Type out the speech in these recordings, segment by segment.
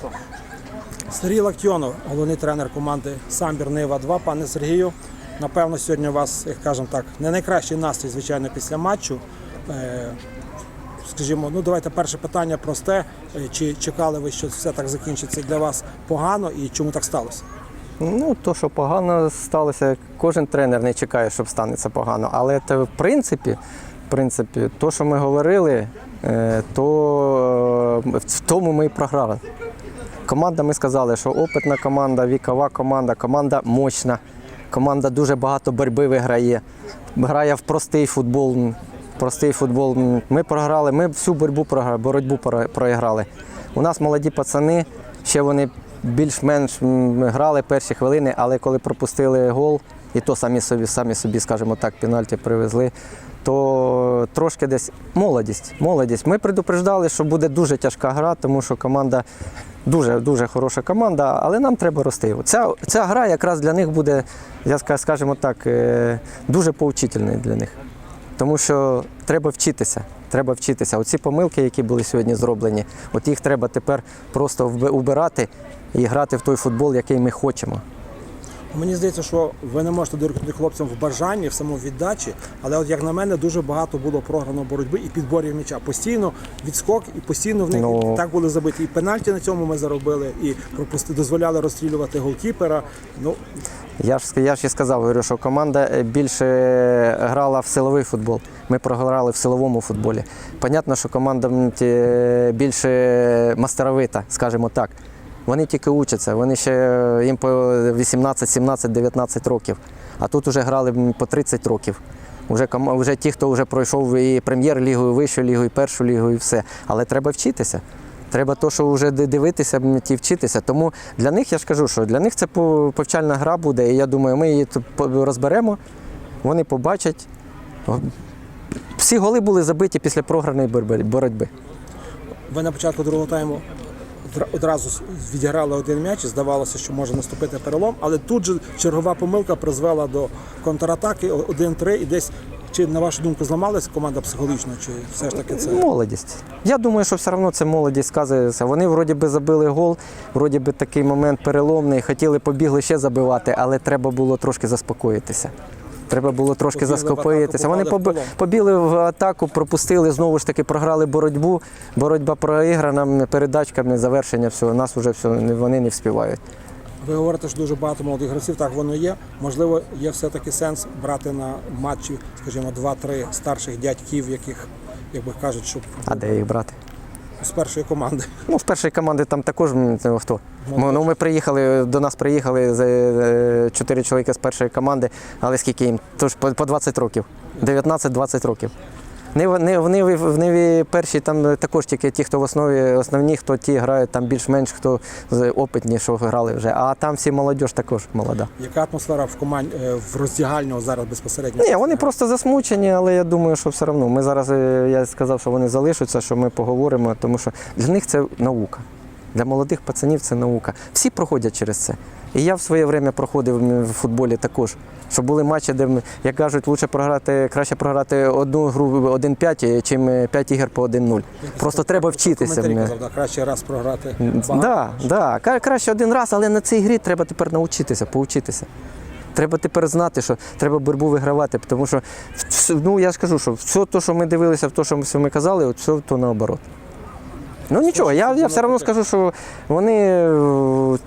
Пішло. Сергій Лактіонов, головний тренер команди Самбір Нива 2. Пане Сергію, напевно, сьогодні у вас, як кажемо так, не найкращий настрій, звичайно, після матчу. Е, Скажімо, ну давайте перше питання просте. Е, Чи чекали ви, що все так закінчиться для вас погано і чому так сталося? Ну, то, що погано сталося, кожен тренер не чекає, щоб станеться погано. Але це, в принципі, в принципі, то, що ми говорили, е, то в тому ми і програли. Команда, ми сказали, що опитна команда, вікова команда, команда мощна, команда дуже багато боротьби виграє, грає в простий футбол. Простий футбол. Ми програли, ми всю боротьбу програли, боротьбу про- проіграли. У нас молоді пацани, ще вони більш-менш грали перші хвилини, але коли пропустили гол, і то самі собі, самі собі, скажімо так, пенальті привезли, то трошки десь молодість. молодість. Ми предупреждали, що буде дуже тяжка гра, тому що команда дуже дуже хороша команда, але нам треба рости. Ця, ця гра якраз для них буде, я ска- скажімо так, е, дуже поучительною для них. Тому що треба вчитися. Треба вчитися. Оці помилки, які були сьогодні зроблені, от їх треба тепер просто вбирати і грати в той футбол, який ми хочемо. Мені здається, що ви не можете доручити хлопцям в бажанні, в самовіддачі, але от як на мене, дуже багато було програно боротьби і підборів м'яча. Постійно відскок, і постійно в них Ну. так були забиті. І пенальті на цьому ми заробили, і пропусти дозволяли розстрілювати голкіпера. Ну Я ж я ж і сказав, говорю, що команда е, більше грала в силовий футбол. Ми програли в силовому футболі. Понятно, що команда більше мастеровита, скажімо так. Вони тільки учаться, вони ще е, їм по 18, 17, 19 років. А тут вже грали по 30 років. Уже, вже ті, хто вже пройшов і прем'єр-лігу, і вищу лігу, і першу лігу, і все. Але треба вчитися. Треба то, що вже дивитися, ті вчитися. Тому для них я ж кажу, що для них це повчальна гра буде. І я думаю, ми її розберемо, вони побачать. Всі голи були забиті після програної боротьби- ви на початку другого тайму одразу відіграли один м'яч, і здавалося, що може наступити перелом, але тут же чергова помилка призвела до контратаки 1-3 і десь. Чи на вашу думку зламалась команда психологічно, чи все ж таки це Молодість. Я думаю, що все одно це молодість сказується. Вони вроді би забили гол, вроді би такий момент переломний, хотіли побігли ще забивати, але треба було трошки заспокоїтися. Треба було трошки атаку, Вони попали в атаку, пропустили, знову ж таки програли боротьбу. Боротьба проіграна передачками, завершення всього. Нас вже все, вони не вспівають. Ви говорите, що дуже багато молодих гравців, так воно є. Можливо, є все-таки сенс брати на матчі, скажімо, 2-3 старших дядьків, яких, як би кажуть, щоб А де їх брати? З першої команди. Ну, з першої команди там також хто. Ми, ну, ми приїхали, до нас приїхали е, чотири чоловіка з першої команди, але скільки їм? Тож по 20 років. 19-20 років. Не, в- Ниві, перші там також тільки ті, хто в основі, основні, хто ті грають там більш-менш, хто опитні, що грали вже. А там всі молодь також молода. Яка атмосфера в команді в роздягальнього зараз безпосередньо? Ні, вони просто засмучені, але я думаю, що все одно. Ми зараз, е, я сказав, що вони залишаться, що ми поговоримо, тому що для них це наука. Для молодих пацанів це наука. Всі проходять через це. І я в своє время проходив в футболі також. Що були матчі, де, як кажуть, лучше програти, краще програти одну гру 1-5, чим 5 ігор по 1-0. Просто треба вчитися. Казав, да, краще раз програти. Да, да. Краще один раз, але на цій грі треба тепер навчитися, поучитися. Треба тепер знати, що треба боротьбу вигравати, тому що ну я ж кажу, що все те, що ми дивилися, в те, що ми- казали, от все то наоборот. Ну нічого, я, я все одно скажу, що вони е,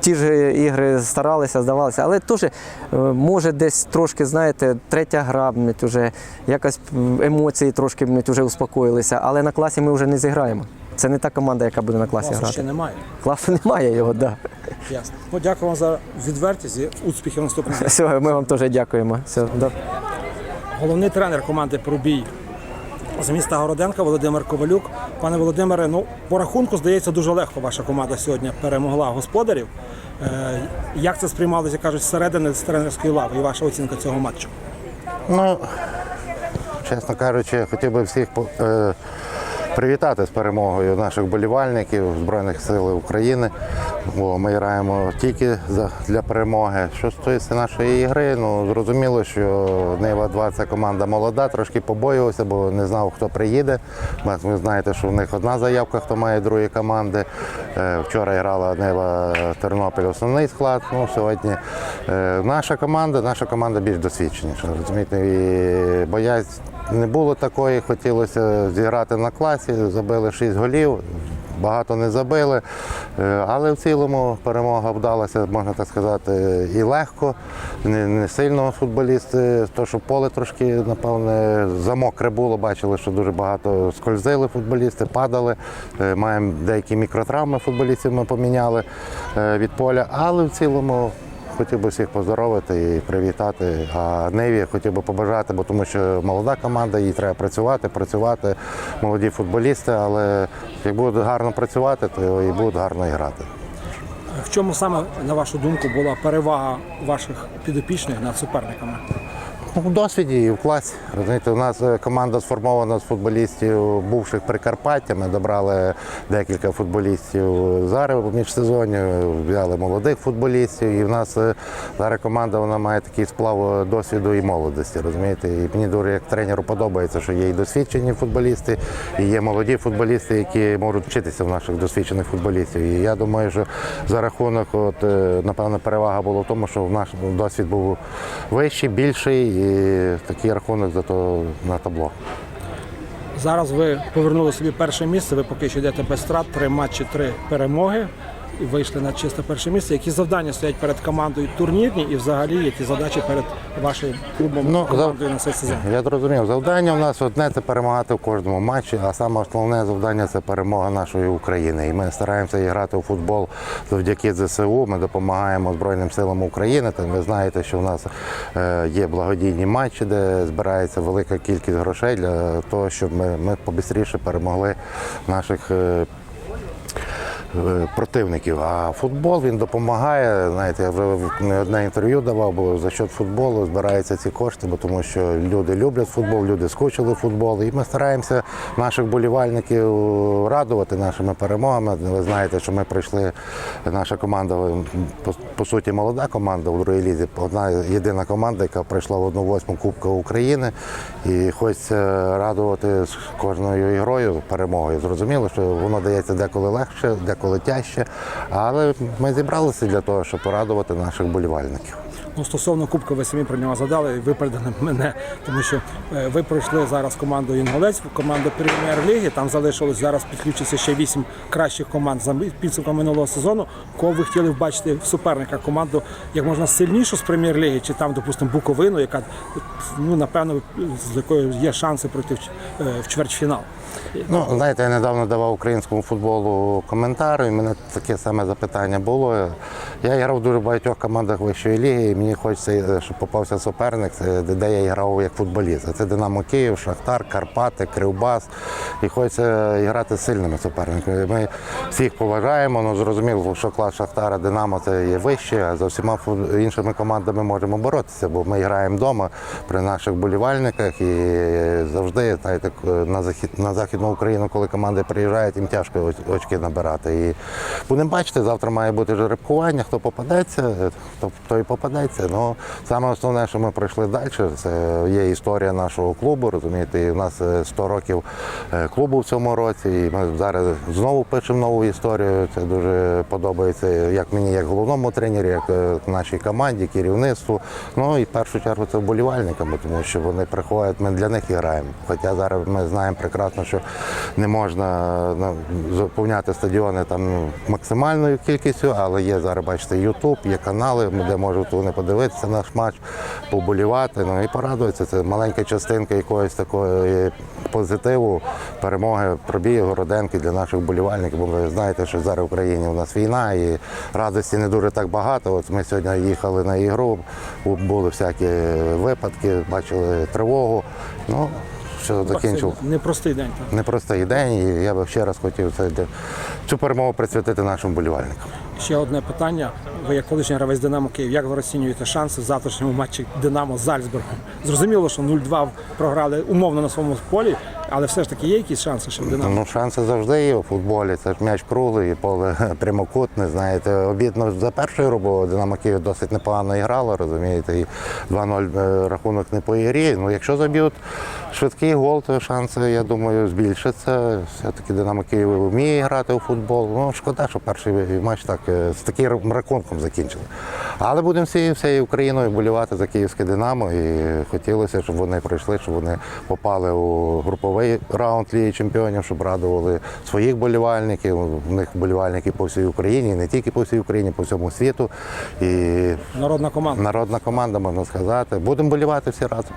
ті ж ігри старалися, здавалися, але теж е, може десь трошки, знаєте, третя гра, мабуть, вже якось емоції трошки мабуть, вже успокоїлися, але на класі ми вже не зіграємо. Це не та команда, яка буде на класі Класу грати. ще немає. Класу немає його, так. Да. Ясно. Ну, дякую вам за відвертість і успіхів наступного. Все, ми вам теж дякуємо. Все, да. Головний тренер команди Пробій з міста Городенка Володимир Ковалюк. Пане Володимире, ну по рахунку здається дуже легко. Ваша команда сьогодні перемогла господарів. Е, як це сприймалося, кажуть, зсередини з тренерської лави і ваша оцінка цього матчу? Ну, чесно кажучи, хотів би всіх е, привітати з перемогою наших болівальників Збройних сил України. Бо ми граємо тільки для перемоги. Що стосується нашої ігри, ну зрозуміло, що Нива 2 це команда молода, трошки побоювався, бо не знав, хто приїде. Ви знаєте, що в них одна заявка, хто має другі команди. Е, Вчора грала Нива Тернопіль основний склад. Ну, сьогодні е, наша команда, наша команда більш досвідченіша. Розумієте, і боязнь не було такої, хотілося зіграти на класі, забили 6 голів. Багато не забили, Е, але в цілому перемога вдалася, можна так сказати, і легко. Не, не сильно футболісти, то що поле трошки, напевне, замокре було. Бачили, що дуже багато скользили футболісти, падали. Е, Маємо деякі мікротравми футболістів ми поміняли е, від поля, але в цілому Хотів би всіх поздоровити і привітати. А Неві хотів би побажати, бо тому що молода команда, їй треба працювати, працювати, молоді футболісти, але як будуть гарно працювати, то і будуть гарно і грати. В чому саме, на вашу думку, була перевага ваших підопічних над суперниками? В досвіді і в класі. Розумієте, у нас е, команда сформована з футболістів бувших Прикарпаття. Ми добрали декілька футболістів зараз в міжсезонні, взяли молодих футболістів. І в нас е, зараз команда вона має такий сплав досвіду і молодості. Розумієте, і мені дуже як тренеру подобається, що є і досвідчені футболісти, і є молоді футболісти, які можуть вчитися в наших досвідчених футболістів. І я думаю, що за рахунок, от е, напевно, перевага була в тому, що в наш досвід був вищий, більший, такий рахунок зато на табло. Зараз ви повернули собі перше місце, ви поки що йдете без страт, три матчі, три перемоги. І вийшли на чисте перше місце. Які завдання стоять перед командою турнірні і взагалі які задачі перед вашим клубом Ну, командою на цей сезон? Я зрозумів, завдання в нас одне це перемагати в кожному матчі, а саме основне завдання це перемога нашої України. І ми стараємося грати у футбол завдяки ЗСУ. Ми допомагаємо Збройним силам України. Там ви знаєте, що в нас е, є благодійні матчі, де збирається велика кількість грошей для того, щоб ми, ми побистріше перемогли наших. Е, Противників, а футбол він допомагає. Знаєте, я вже не одне інтерв'ю давав, бо за счет футболу збираються ці кошти, бо тому що люди люблять футбол, люди скучили футбол. І ми стараємося наших болівальників радувати нашими перемогами. Ви знаєте, що ми прийшли, наша команда по, по суті молода команда у другій лізі, одна єдина команда, яка прийшла в одну восьму Кубка України. І хочеться радувати з кожною ігрою перемогою. Зрозуміло, що воно дається деколи легше, деколи тяжче. Але ми зібралися для того, щоб порадувати наших болівальників. Ну, стосовно Кубка, ви самі про нього задали і випередили мене, тому що е, ви пройшли зараз команду Інголець, команду прем'єр-ліги. Там залишилось зараз підключиться ще вісім кращих команд за підсумком минулого сезону. Кого ви хотіли бачити в суперника команду як можна сильнішу з прем'єр-ліги, чи там, допустимо, Буковину, яка ну напевно з якою є шанси пройти в, е, чвертьфінал. Ну, знаєте, я недавно давав українському футболу коментар, і мене таке саме запитання було. Я грав в дуже багатьох командах вищої ліги, і мені хочеться, е, щоб попався суперник, де- де я грав як футболіст. Це Динамо Київ, Шахтар, Карпати, Кривбас. І хочеться грати з сильними суперниками. Ми всіх поважаємо, ну зрозуміло, що клас Шахтара, Динамо це є вище, а за всіма іншими командами можемо боротися, бо ми граємо вдома при наших болівальниках і завжди знаєте, на захід на західну Україну, коли команди приїжджають, їм тяжко очки набирати. І будемо бачити, завтра має бути жеребкування, хто попадеться, хто той попадеться. Ну саме основне, що ми пройшли далі, це є історія нашого клубу. Розумієте, і у нас е, 100 років е, клубу в цьому році. І ми зараз знову пишемо нову історію. Це дуже подобається як мені, як головному тренері, як е, нашій команді, керівництву. Ну і в першу чергу це вболівальникам, тому що вони приходять, ми для них і граємо. Хоча зараз ми знаємо прекрасно, що не можна заповняти стадіони там ну, максимальною кількістю, але є зараз, бачите, Ютуб, є канали, де можуть вони подивитися наш матч, поболівати, ну і порадуватися. Це маленька частинка якогось такої позитиву, перемоги пробіги Городенки для наших болівальників. Бо ви знаєте, що зараз в Україні у нас війна і радості не дуже так багато. От ми сьогодні їхали на ігру, були всякі випадки, бачили тривогу. Ну, що закінчив. Непростий день. Так. Непростий день, і я би ще раз хотів це, цю перемогу присвятити нашим болівальникам. Ще одне питання. Ви як колишній гравець Динамо Київ, як ви розцінюєте шанси в завтрашньому матчі Динамо з Зальцбургом? Зрозуміло, що 0-2 програли умовно на своєму полі, але все ж таки є якісь шанси, що в Динамо? Ну, шанси завжди є у футболі. Це ж м'яч круглий, поле прямокутне. Знаєте, обідно за першою бо Динамо Київ досить непогано грало, розумієте, і 2-0 е, рахунок не по ігрі. Ну, якщо заб'ють швидкий гол, то шанси, я думаю, збільшаться. Все-таки Динамо Київ вміє грати у футбол. Ну, шкода, що перший матч так з таким рахунком закінчили. Але будемо всією всією Україною болівати за київське Динамо. І хотілося, щоб вони пройшли, щоб вони попали у груповий раунд Ліги Чемпіонів, щоб радували своїх болівальників. У них болівальники по всій Україні, не тільки по всій Україні, по всьому світу. І Народна команда. народна команда, можна сказати. Будемо болівати всі разом.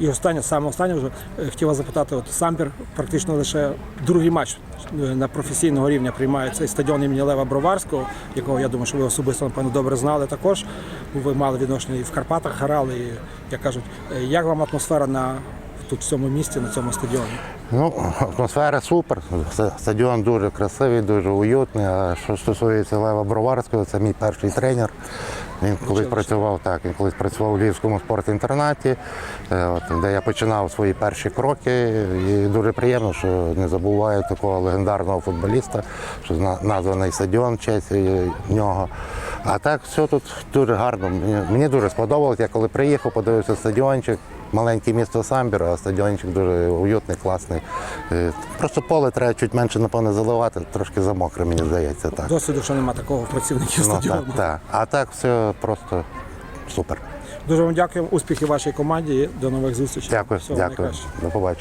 І останнє, саме останнє вже е, хотів запитати, от Самбір практично лише другий матч е, на професійного рівня приймає цей стадіон імені Лева Броварського, якого я думаю, що ви особисто напевно добре знали також. Ви мали відношення і в Карпатах грали. І, як кажуть, е, як вам атмосфера на тут в цьому місті, на цьому стадіоні? Ну, атмосфера супер. Стадіон дуже красивий, дуже уютний. А що стосується Лева Броварського, це мій перший тренер. Він колись працював так, він колись працював у Львівському спортінтернаті, е, от, де я починав свої перші кроки. І дуже приємно, що не забуваю такого легендарного футболіста, що названий стадіон в честь е, нього. А так все тут дуже гарно. Мені, мені дуже сподобалось. Я коли приїхав, подивився стадіончик. Маленьке місто Самбір, а стадіончик дуже уютний, класний. Е, Просто поле треба чуть менше, напевно, заливати, трошки замокре, мені здається. Так. Досвіду, що немає такого працівників Ну, стадіону. так, так. А так все просто супер. Дуже вам дякуємо. Успіхів вашій команді і до нових зустрічей. Дякую, Всього дякую. найкращого. До побачення.